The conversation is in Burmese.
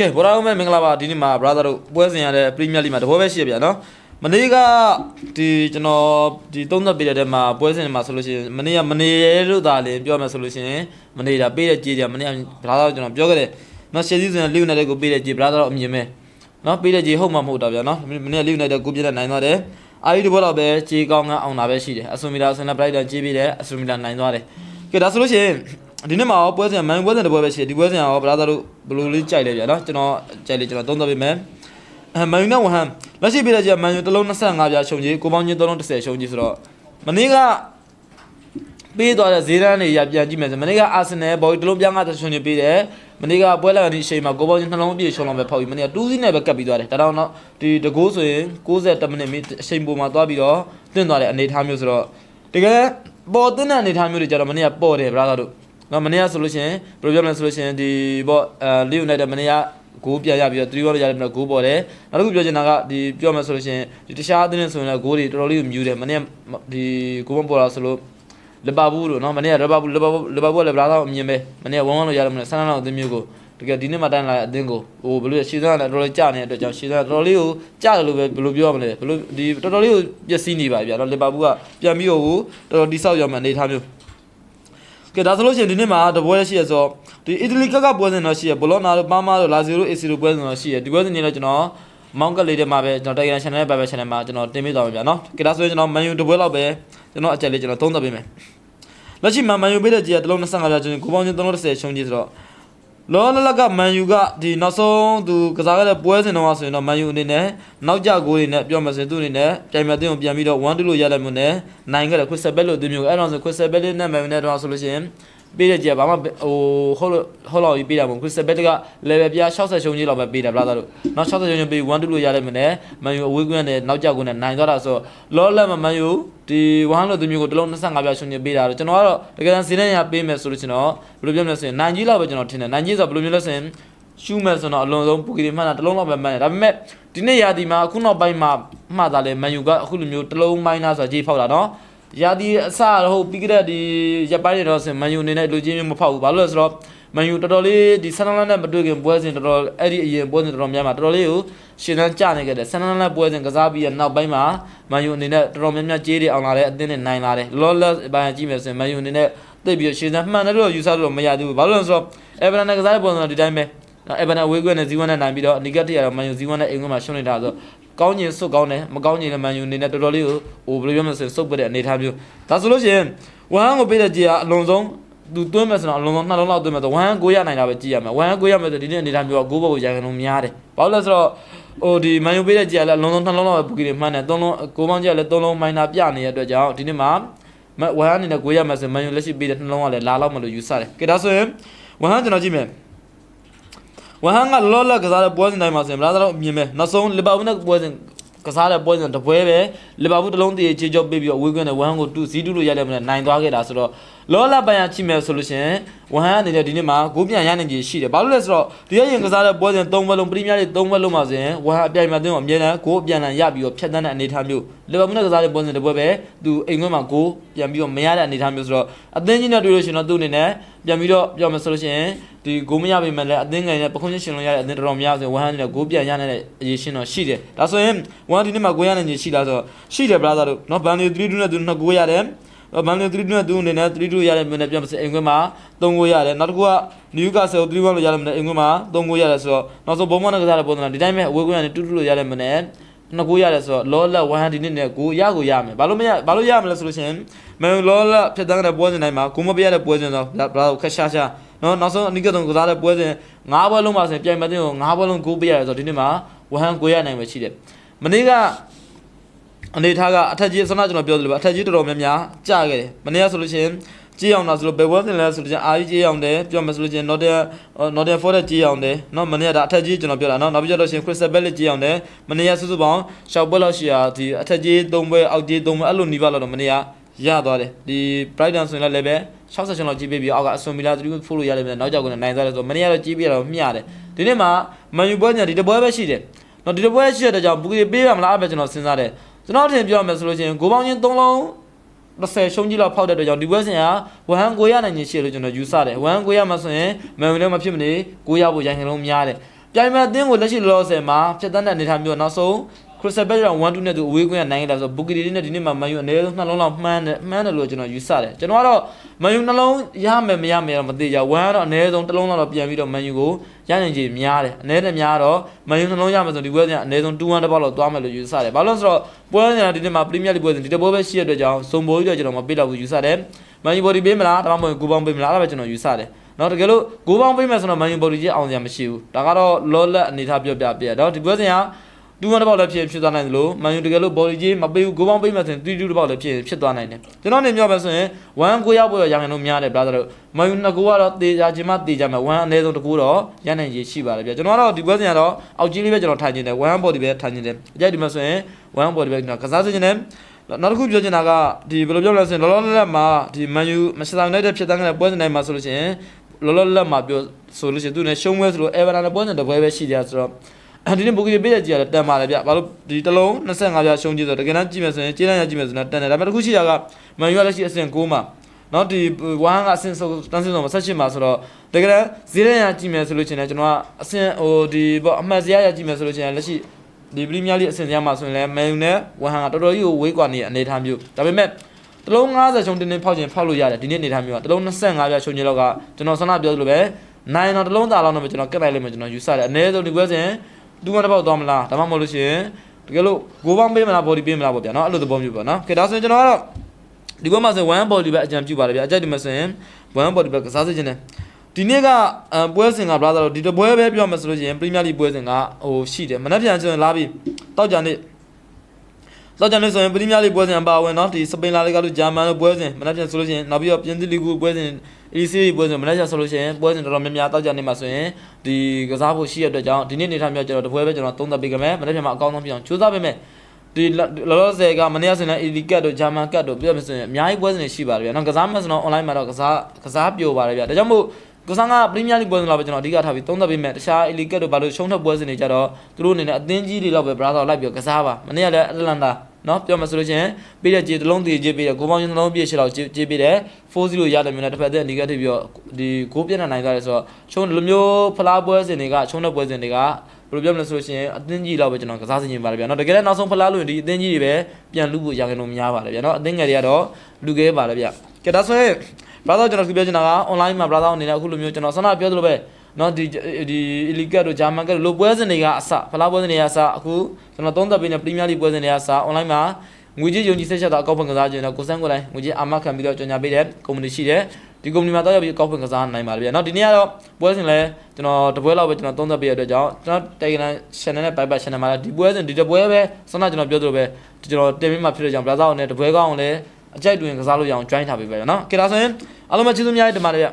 ကဲဘောရာဦးမဲမင်္ဂလာပါဒီနေ့မှာ brother တို့ပွဲစဉ်ရတဲ့ Premier League မှာတဘောပဲရှိရဗျာနော်မနေ့ကဒီကျွန်တော်ဒီသုံးသက်ပေးတဲ့ထဲမှာပွဲစဉ်တွေမှာဆိုလို့ရှိရင်မနေ့ကမနေ့ရဲလို့သာလေပြောမယ်ဆိုလို့ရှိရင်မနေ့ကပေးတဲ့ကြေးကြမနေ့က brother တို့ကျွန်တော်ပြောခဲ့တယ်နော်ရှယ်စီဆိုရင်လီယူနိုက်တက်ကိုပေးတဲ့ကြေး brother တို့အမြင်ပဲနော်ပေးတဲ့ကြေးဟုတ်မှမဟုတ်တာဗျာနော်မနေ့ကလီယူနိုက်တက်ကိုပြည့်တဲ့နိုင်သွားတယ်အာရီဒီဘောတော့ပဲကြေးကောင်းကအောင်တာပဲရှိတယ်အဆူမီလာဆန်နဘရိုက်တာကြေးပေးတယ်အဆူမီလာနိုင်သွားတယ်ကဲဒါဆိုလို့ရှိရင် ဒီနေ့မှာရောပွဲစဉ်မန်ပွဲစဉ်တစ်ပွဲပဲရှိတယ်ဒီပွဲစဉ်ရောဘရာသာတို့ဘယ်လိုလေးကြိုက်လဲဗျာနော်ကျွန်တော်ကြိုက်လေကျွန်တော်သုံးသပ်ပေးမယ်အဲမန်ယူနဲ့ဝဟမ်လက်ရှိပြတဲ့ကြီးမန်ယူတစ်လုံး25ပြားရှုံကြီးကိုပေါင်းချင်း3လုံး30ရှုံကြီးဆိုတော့မနေ့ကပေးသွားတဲ့ဈေးတန်းတွေရပြန်ကြည့်မယ်ဆိုမနေ့ကအာဆင်နယ်ဘော်ဒီတစ်လုံးပြား50ရှုံကြီးပေးတယ်မနေ့ကပွဲလာတဲ့အချိန်မှာကိုပေါင်းချင်းနှလုံးပြည့်ရှုံလောက်ပဲဖောက်ပြီးမနေ့က2စီးနဲ့ပဲကပ်ပြီးသွားတယ်ဒါတော့တော့ဒီတကိုးဆိုရင်60မိနစ်မိအချိန်ပုံမှာသွားပြီးတော့တွင့်သွားတဲ့အနေအထားမျိုးဆိုတော့တကယ်ပေါ်တွင့်တဲ့အနေအထားမျိုးတွေကြတော့မနေ့ကပေါ်တယ်ဘရာသာတို့ နော်မနေ့ကဆိုလို့ရှိရင်ဘယ်လိုပြောမလဲဆိုလို့ရှိရင်ဒီပေါ့အဲလီယိုနိုက်တက်မနေ့ကဂိုးပြန်ရပြီးတော့3 goal ရတယ်မလို့ဂိုးပေါ်တယ်နောက်တစ်ခုပြောချင်တာကဒီပြောမယ်ဆိုလို့ရှိရင်ဒီတခြားအသင်းတွေဆိုရင်လည်းဂိုးတွေတော်တော်လေးကိုမြူတယ်မနေ့ကဒီဂိုးမပေါ်လာဆိုလို့လီဗာပူးလို့နော်မနေ့ကလီဗာပူးလီဗာပူးလီဗာပူးလည်းဗလာတော့အမြင်ပဲမနေ့က1-1လို့ရတယ်မလို့ဆန်းဆန်းလောက်အသင်းမျိုးကိုတကယ်ဒီနေ့မှတိုင်းလာတဲ့အသင်းကိုဟိုဘယ်လိုရှေ့သားကလည်းတော်တော်လေးကြာနေတဲ့အတွက်ကြောင့်ရှေ့သားတော်တော်လေးကိုကြာတယ်လို့ပဲဘယ်လိုပြောရမလဲဘယ်လိုဒီတော်တော်လေးကိုပျက်စီးနေပါဗျာနော်လီဗာပူးကပြန်ပြီးတော့တော်တော်တိဆောက်ရမှအနေထားမျိုး ကဲဒါဆိုလို့ရှိရင်ဒီနေ့မှာတပွဲရှိရဆိုဒီအီတလီကကပွဲစဉ်တော့ရှိရဘလော့နာတို့ပါမာတို့လာဇီတို့အေစီတို့ပွဲစဉ်တော့ရှိရဒီပွဲစဉ်တွေလည်းကျွန်တော်မောင်းကလေးတွေမှာပဲကျွန်တော်တိုင်ဂန် channel ပဲပဲ channel မှာကျွန်တော်တင်ပေးသွားမှာဗျာနော်ကဲဒါဆိုရင်ကျွန်တော်မန်ယူတပွဲလောက်ပဲကျွန်တော်အကြက်လေးကျွန်တော်သုံးသပ်ပေးမယ်လက်ရှိမှာမန်ယူပေးတဲ့ကြီးကတလုံး25ပြကျွန်တော်ကိုပေါင်းချင်း330ရှုံးကြီးဆိုတော့ လောလလကမန်ယူကဒီနောက်ဆုံးသူကစားခဲ့တဲ့ပွဲစဉ်တော့ဆိုရင်တော့မန်ယူအနေနဲ့နောက်ကျဂိုးတွေနဲ့ပြောမှဆိုရင်သူအနေနဲ့ပြိုင်မဲ့အသင်းကိုပြန်ပြီးတော့1-2လို့ရလိုက်မှုနဲ့နိုင်ခဲ့တယ်ခွစ်ဆက်ဘက်လို့အသင်းမျိုးအဲ့တော့ဆိုခွစ်ဆက်ဘက်လေးနဲ့မန်ယူနဲ့တော့ဆိုလို့ရှိရင် ပေးတဲ့ကြီးကဘာမှဟိုဟုတ်လို့ဟုတ်လောက်ကြီးပေးတာမဟုတ်ဘူးစပက်တက level ပြ60ရှုံးကြီးလောက်ပဲပေးတယ်ဗလားသားတို့နောက်60ရှုံးကြီးပေး1 2လို့ရလိုက်မနဲ့မန်ယူအဝေးကွင်းနဲ့နောက်ကြောက်ကွင်းနဲ့နိုင်သွားတာဆိုလောလက်မှာမန်ယူဒီ1လို့သူမျိုးကိုတစ်လုံး25ပြရှုံးကြီးပေးတာတော့ကျွန်တော်ကတော့တကယ်တမ်းစီးနေရပေးမယ်ဆိုလို့ကျွန်တော်ဘယ်လိုပြောမလဲဆိုရင်နိုင်ကြီးလောက်ပဲကျွန်တော်ထင်တယ်နိုင်ကြီးဆိုဘယ်လိုမျိုးလဲဆိုရင်ရှူးမယ်ဆိုတော့အလွန်ဆုံးပူကီမှန်တာတစ်လုံးလောက်ပဲမှန်တယ်ဒါပေမဲ့ဒီနေ့ရာဒီမှာအခုနောက်ပိုင်းမှာမှတ်သားလဲမန်ယူကအခုလိုမျိုးတစ်လုံးမိုင်းနာဆိုတာကြီးဖောက်တာနော် ရာဒီအစတော့ပြီးကြတဲ့ဒီရပ်ပိုင်းတွေတော့ဆိုမန်ယူအနေနဲ့လူချင်းမျိုးမဖောက်ဘူးဘာလို့လဲဆိုတော့မန်ယူတော်တော်လေးဒီဆန်နလန်နဲ့မတွေ့ခင်ပွဲစဉ်တော်တော်အဲ့ဒီအရင်ပွဲစဉ်တော်တော်များများတော်တော်လေးကိုရှင်းတန်းကြနေခဲ့တယ်ဆန်နလန်ပွဲစဉ်ကစားပြီးရနောက်ပိုင်းမှာမန်ယူအနေနဲ့တော်တော်များများကြေးတွေအောင်လာတဲ့အသင်းနဲ့နိုင်လာတယ်လောလောဘိုင်ကြည့်မယ်ဆိုရင်မန်ယူအနေနဲ့တိတ်ပြီးရှင်းတန်းမှန်တယ်လို့ယူဆလို့မရသေးဘူးဘာလို့လဲဆိုတော့အေဗာနဲ့ကစားတဲ့ပုံစံတော့ဒီတိုင်းပဲအေဗာနဲ့ဝေးကွင်းနဲ့ဇီဝနဲ့နိုင်ပြီးတော့အနီကတ်တရတော့မန်ယူဇီဝနဲ့အိမ်ကွင်းမှာရှုံးနေတာဆို ကောင်းကျင်စုတ်ကောင်းတယ်မကောင်းကျင်လည်းမန်ယူအနေနဲ့တော်တော်လေးကိုဟိုဘယ်လိုပြောမလဲဆိုရင်စုတ်ပတဲ့အနေအထားမျိုးဒါဆိုလို့ရှိရင်ဝမ်ကိုပေးတဲ့ကြီးကအလုံးစုံသူသွင်းမယ်ဆိုတော့အလုံးစုံနှလုံးလောက်သွင်းမယ်ဆိုဝမ်ကိုရနိုင်တာပဲကြည့်ရမယ်ဝမ်ကိုရမယ်ဆိုဒီနေ့အနေအထားမျိုးကဂိုးဘောကိုရန်ကုန်များတယ်ဘာလို့လဲဆိုတော့ဟိုဒီမန်ယူပေးတဲ့ကြီးကလည်းအလုံးစုံနှလုံးလောက်ပဲပူကီတွေမှန်းတယ်သုံးလုံးကိုမောင်းကြီးကလည်းသုံးလုံးမိုင်းနာပြနေတဲ့အတွက်ကြောင့်ဒီနေ့မှာဝမ်အနေနဲ့ကိုရမယ်ဆိုမန်ယူလက်ရှိပေးတဲ့နှလုံးကလည်းလာလောက်မလို့ယူဆတယ်ကဲဒါဆိုရင်ဝမ်ကျွန်တော်ကြည့်မယ် ဝဟန်ကလောလကစားတဲ့ပွဲစဉ်တိုင်းမှာဆိုရင်ဗလာတော့မြင်မယ်နောက်ဆုံးလီဗာပူးနဲ့ပွဲစဉ်ကစားတဲ့ပွဲစဉ်တစ်ပွဲပဲလီဗာပူးတစ်လုံးတည်းခြေချော့ပေးပြီးတော့ဝေးကွင်းနဲ့ဝဟန်ကိုတူစီတူလို့ရတဲ့မနဲ့နိုင်သွားခဲ့တာဆိုတော့လောလပိုင်ရချိမယ်ဆိုလို့ရှင်ဝဟန်အနေနဲ့ဒီနေ့မှာဂိုးပြန်ရနိုင်ကြီးရှိတယ်ဘာလို့လဲဆိုတော့ဒီရရင်ကစားတဲ့ပွဲစဉ်၃ပွဲလုံးပရီးမီးယားလိ၃ပွဲလုံးမှာဆိုရင်ဝဟန်အပြိုင်မှာတင်းကိုအမြဲတမ်းဂိုးအပြန်လန်ရပြီးတော့ဖြတ်တန်းတဲ့အနေအထားမျိုးလီဗာပူးနဲ့ကစားတဲ့ပွဲစဉ်တစ်ပွဲပဲသူအိမ်ခွင်းမှာဂိုးပြန်ပြီးတော့မရတဲ့အနေအထားမျိုးဆိုတော့အသင်းကြီးနဲ့တွေ့လို့ရှင်တော့သူ့အနေနဲ့ပြန်ပြီးတော့ပြောမယ်ဆိုလို့ရှိရင်ဒီဂိုးမရပေမဲ့လည်းအသင်းငယ်နဲ့ပခွင့်ချင်းရှင်လို့ရတဲ့အသင်းတော်တော်များဆို100နဲ့ဂိုးပြန်ရတဲ့အရေးရှင်းတော့ရှိတယ်ဒါဆိုရင်1ဒီနေ့မှာဂိုးရတဲ့ညရှိလားဆိုတော့ရှိတယ် brother တို့နော်ဘန်လီ3 2နဲ့သူ2ဂိုးရတယ်ဘန်လီ3 2နဲ့သူအနေနဲ့3 2ရတဲ့မျိုးနဲ့ပြန်မစအင်ကွင်းမှာ3ဂိုးရတယ်နောက်တစ်ခုကနယူကာဆယ်3 1လို့ရတဲ့မျိုးနဲ့အင်ကွင်းမှာ3ဂိုးရတယ်ဆိုတော့နောက်ဆုံးဘုံမနဲ့ကစားတဲ့ပုံစံဒီတိုင်းပဲအဝေးကွင်းကနေ2 2လို့ရတဲ့မျိုးနဲ့ နှစ်ကိုရတယ်ဆိုတော့လောလက်ဝဟန်ဒီနေ့နဲ့ကိုရကိုရမယ်ဘာလို့မရဘာလို့ရမလဲဆိုလို့ရှိရင်မန်လောလက်ဖြတ်တန်းတဲ့ပွဲစဉ်တိုင်းမှာကိုမပြရတဲ့ပွဲစဉ်ဆိုတော့ဘာလို့ခက်ရှားရှားနော်နောက်ဆုံးအနိကတုံကစားတဲ့ပွဲစဉ်၅ပွဲလုံးပါဆိုရင်ပြိုင်မတဲ့ကို၅ပွဲလုံးကိုပြရတယ်ဆိုတော့ဒီနေ့မှာဝဟန်ကိုရနိုင်မှာရှိတယ်မနေ့ကအနေထားကအထက်ကြီးဆန္ဒကျွန်တော်ပြောသလိုပဲအထက်ကြီးတော်တော်များများကြာခဲ့တယ်မနေ့ကဆိုလို့ရှိရင် ကြည့်အောင်လားဆိုလို့ဘယ်ဝက်တင်လဲဆိုလို့ကျန်အာကြီးကြည့်အောင်တယ်ပြောမယ်ဆိုလို့ကျန် Northern Northern Forest ကြည့်အောင်တယ်နော်မနေ့ကဒါအထက်ကြီးကျွန်တော်ပြောတာနော်နောက်ပြီးကြတော့ရှင် Crystal Palace ကြည့်အောင်တယ်မနေ့ကစုစုပေါင်းရှောက်ပွဲလောက်ရှိတာဒီအထက်ကြီး၃ပွဲအောက်ကြီး၃ပွဲအဲ့လိုနီးပါလောက်တော့မနေ့ကရသွားတယ်ဒီ Brighton ဆိုရင်လည်း level 60ချင်လောက်ကြီးပေးပြီးအောက်ကအစွန်မီလာ3ကိုဖိုးလို့ရလိမ့်မယ်နောက်ကြောက်ကနိုင်သွားတယ်ဆိုတော့မနေ့ကတော့ကြီးပြရတော့မျှတယ်ဒီနေ့မှာမန်ယူပွဲညာဒီတပွဲပဲရှိတယ်နော်ဒီတပွဲရှိရတဲ့ကြောင့်ဘူကြီးပေးရမလားအဲ့ပဲကျွန်တော်စဉ်းစားတယ်ကျွန်တော်တင်ပြောရမယ်ဆိုလို့ချင်းဂိုးပေါင်းချင်း3လုံး 30ရှုံးကြီးလောက်ဖောက်တဲ့အတွက်ကြောင့်ဒီပွဲစဉ်ကဝဟန်ကိုရနိုင်ခြင်းရှိတယ်လို့ကျွန်တော်ယူဆတယ်ဝဟန်ကိုရမှာဆိုရင်မန်ယူလည်းမဖြစ်မနေကိုရဖို့ရိုင်းခလုံးများတယ်ပြိုင်မဲ့အသင်းကိုလက်ရှိလောလောဆယ်မှာဖြတ်တန်းတဲ့အနေအထားမျိုးနောက်ဆုံး Crystal Palace က1-2နဲ့သူအဝေးကွင်းကနိုင်ခဲ့တာဆိုတော့ Bukiti နဲ့ဒီနေ့မှာ Man U အနည်းဆုံးနှလုံးလောက်မှန်းတယ်မှန်းတယ်လို့ကျွန်တော်ယူဆတယ်ကျွန်တော်ကတော့ Man U နှလုံးရမယ်မရမယ်တော့မသိကြဘူး1ကတော့အနည်းဆုံးတစ်လုံးလောက်တော့ပြန်ပြီးတော့ Man U ကိုရနိုင်ခြေများတယ်အနည်းနဲ့များတော့ Man U နှလုံးရမယ်ဆိုဒီပွဲစဉ်ကအနည်းဆုံး2-1တစ်ပေါက်လောက်သွားမယ်လို့ယူဆတယ်ဘာလို့လဲဆိုတော့ပွဲစဉ်ကဒီနေ့မှာ Premier League ပွဲစဉ်ဒီတစ်ပွဲပဲရှိရတဲ့အတွက်ကြောင့်စုံပိုးပြီးတော့ကျွန်တော်မပေးတော့ဘူးယူဆတယ် Man U body ပေးမလားဒါမှမဟုတ်ကိုပေါင်းပေးမလားအဲ့ဒါပဲကျွန်တော်ယူဆတယ်နော်တကယ်လို့ကိုပေါင်းပေးမယ်ဆိုတော့ Man U body ကြီးအောင်စရာမရှိဘူးဒါကတော့လောလက်အနေထားပြောပြပြရတော့ဒီပွဲစဉ်က တူဝမ်းတစ်ပေါက်လည်းဖြစ်ဖြစ်သွားနိုင်တယ်လို့မန်ယူတကယ်လို့ body ကြီးမပေးဘူးကိုပေါင်းပေးမှဆိုရင်3 2တစ်ပေါက်လည်းဖြစ်ဖြစ်သွားနိုင်တယ်ကျွန်တော်နေပြောပဲဆိုရင်1 9ရောက်ပွဲရရင်တော့များတယ် brother တို့မန်ယူ2ကိုကတော့တေချာချင်းမှတေချာမယ်1အနည်းဆုံးတစ်ကိုတော့ရနိုင်ရရှိပါတယ်ဗျကျွန်တော်ကတော့ဒီပွဲစဉ်ကတော့အောက်ကြီးလေးပဲကျွန်တော်ထိုင်နေတယ်1 body ပဲထိုင်နေတယ်အကြိုက်ဒီမှာဆိုရင်1 body ပဲကျွန်တော်ကစားစေချင်တယ်နောက်တစ်ခုပြောချင်တာကဒီဘယ်လိုပြောလဲဆိုရင်လောလောလတ်လတ်မှာဒီမန်ယူမန်ချက်စတာယူနိုက်တက်ဖြစ်တန်းတဲ့ပွဲစဉ်တိုင်းမှာဆိုလို့ရှိရင်လောလောလတ်လတ်မှာပြောဆိုလို့ရှိရင်သူနဲ့ရှုံးပွဲဆိုလို့အေဗာတန်နဲ့ပွဲစဉ်တစ်ပွဲပဲရှိတယ်ဆိုတော့အဲ ဒီနေ့ဘူကီပေးရကြည့်ရတယ်တန်ပါတယ်ဗျဘာလို့ဒီတစ်လုံး25ပြရှုံးကြည့်ဆိုတော့တကယ်တမ်းကြည့်မယ်ဆိုရင်ကျေးလန်းရကြည့်မယ်ဆိုတော့တန်တယ်ဒါပေမဲ့တစ်ခုရှိတာကမန်ယူကလည်းရှိအဆင့်6မှာနော်ဒီဝမ်ကအဆင့်ဆိုတန်းစင်းဆို18မှာဆိုတော့တကယ်တမ်းဈေးရရကြည့်မယ်ဆိုလို့ရှိရင်လည်းကျွန်တော်ကအဆင့်ဟိုဒီပေါ့အမှတ်စရရကြည့်မယ်ဆိုလို့ရှိရင်လက်ရှိဒီပရီးမီးယားလိအဆင့်စရမှာဆိုရင်လည်းမန်ယူနဲ့ဝမ်ဟန်ကတော်တော်ကြီးကိုဝေးကွာနေတဲ့အနေအထားမျိုးဒါပေမဲ့တလုံး90ရှုံးတင်းတင်းဖောက်ခြင်းဖောက်လို့ရတယ်ဒီနေ့အနေထားမျိုးကတလုံး25ပြရှုံးခြင်းလောက်ကကျွန်တော်ဆန္ဒပြောသလိုပဲနိုင်တော့တလုံးသားလောက်တော့ကျွန်တော်ကက်လိုက်လိမ့်မယ်ကျွန်တော်ယူဆတယ်အနည်းဆုံးဒီကွဲစဉ် ဒူးမတစ်ပေါက်သွားမလားဒါမှမဟုတ်လို့ရှိရင်တကယ်လို့ဂိုးပေါင်းပေးမလားဘော်ဒီပေးမလားပေါ့ဗျာနော်အဲ့လိုသဘောမျိုးပေါ့နော်ကဲဒါဆိုရင်ကျွန်တော်ကတော့ဒီဘက်မှာဆို1 body ပဲအကြံပြုပါတယ်ဗျာအကြိုက်ဒီမှာဆိုရင်1 body ပဲကစားစေချင်တယ်ဒီနေ့ကအပွဲစဉ်က brother တို့ဒီတပွဲပဲပြောမှဆိုလို့ရှိရင် Premier League ပွဲစဉ်ကဟိုရှိတယ်မနေ့ပြန်ဆိုရင်လာပြီးတောက်ကြနေ့ တောက်ကြနေ့ဆိုရင် Premier League ပွဲစဉ်အပါအဝင်เนาะဒီစပိန်လာလိဂါလို့ဂျာမန်လို့ပွဲစဉ်မနေ့ပြန်ဆိုလို့ရှိရင်နောက်ပြီးတော့ပြင်သစ်လီဂူပွဲစဉ် EC ပွဲစဉ်မနေ့ကျဆိုလို့ရှိရင်ပွဲစဉ်တော်တော်များများတောက်ကြနေမှာဆိုရင်ဒီကစားဖို့ရှိရတဲ့အတွက်ကြောင့်ဒီနေ့နေထားမျိုးကျွန်တော်တပွဲပဲကျွန်တော်သုံးသပ်ပေးကြမယ်မနေ့ပြန်မှာအကောင်းဆုံးပြအောင်ကြိုးစားပေးမယ်ဒီလောလောဆယ်ကမနေ့ကဆိုရင် ED ကတ်တို့ဂျာမန်ကတ်တို့ပြောမယ်ဆိုရင်အများကြီးပွဲစဉ်တွေရှိပါတယ်ဗျာနော်ကစားမယ်ဆိုတော့ online မှာတော့ကစားကစားပြိုပါတယ်ဗျာဒါကြောင့်မို့ကစားကပရီးမီးယားလိပွဲစဉ်လောက်ပဲကျွန်တော်အဓိကထားပြီးသုံးသပ်ပေးမယ်တခြား ED ကတ်တို့ဘာလို့ရှုံးထွက်ပွဲစဉ်တွေကြတော့သူတို့အနေနဲ့အသင်းကြီးတွေလောက်ပဲ brother လိုက်ပြီးကစားပါမနေ့ကလည်းအတလန်တာ နော်ပြောမှဆိုလို့ချင်းပေးတဲ့ကြေတစ်လုံးတည်ကြေပေးတယ်ကိုပေါင်းချင်းတစ်လုံးပြည့်ရှစ်လောက်ကြေပေးတယ်4-0ရတယ်မျိုးနဲ့တစ်ဖက်သက်နေကတိပြီးတော့ဒီကိုပြတ်နိုင်သွားတယ်ဆိုတော့ချုံလိုမျိုးဖလားပွဲစဉ်တွေကချုံတဲ့ပွဲစဉ်တွေကဘယ်လိုပြောမလဲဆိုလို့ရှိရင်အသင်းကြီးလောက်ပဲကျွန်တော်ကစားစီရင်ပါတယ်ဗျာနော်တကယ်လည်းနောက်ဆုံးဖလားလို့ဒီအသင်းကြီးတွေပဲပြန်လူဖို့ရခိုင်လို့များပါတယ်ဗျာနော်အသင်းငယ်တွေကတော့လူခဲပါတယ်ဗျာကဲဒါဆိုရင် brother ကျွန်တော်ပြောချင်တာက online မှာ brother အနေနဲ့အခုလိုမျိုးကျွန်တော်ဆန္ဒပြောသလိုပဲ နော်ဒီဒီ elite တို့ german တို့လိုပွဲစဉ်တွေကအစဖလားပွဲစဉ်တွေကအစအခုကျွန်တော်သုံးသပ်ပေးနေ premier league ပွဲစဉ်တွေကအစ online မှာငွေကြေးယုံကြည်စိတ်ချက်တော့အကောက်ဖွင့်ကစားခြင်းတော့ကိုစန်းကိုလိုက်ငွေကြေးအာမခံပြီးတော့ကြော်ညာပေးတဲ့ company ရှိတယ်ဒီ company မှာတော့ရောက်ပြီးအကောက်ဖွင့်ကစားနိုင်ပါတယ်ဗျာနော်ဒီနေ့ကတော့ပွဲစဉ်လဲကျွန်တော်တပွဲလောက်ပဲကျွန်တော်သုံးသပ်ပေးရတဲ့အတွက်ကြောင့်ကျွန်တော် Telegram channel နဲ့ Viber channel မှာလည်းဒီပွဲစဉ်ဒီတပွဲပဲဆန္ဒကျွန်တော်ပြောသလိုပဲကျွန်တော်တင်ပေးမှဖြစ်တဲ့ကြောင့် browser နဲ့တပွဲကောင်းအောင်လဲအကြိုက်တွင်ကစားလို့ရအောင် join ထားပေးပါရနော်ကဲဒါဆိုရင်အားလုံးပဲကျေးဇူးများတင်ပါတယ်ဗျ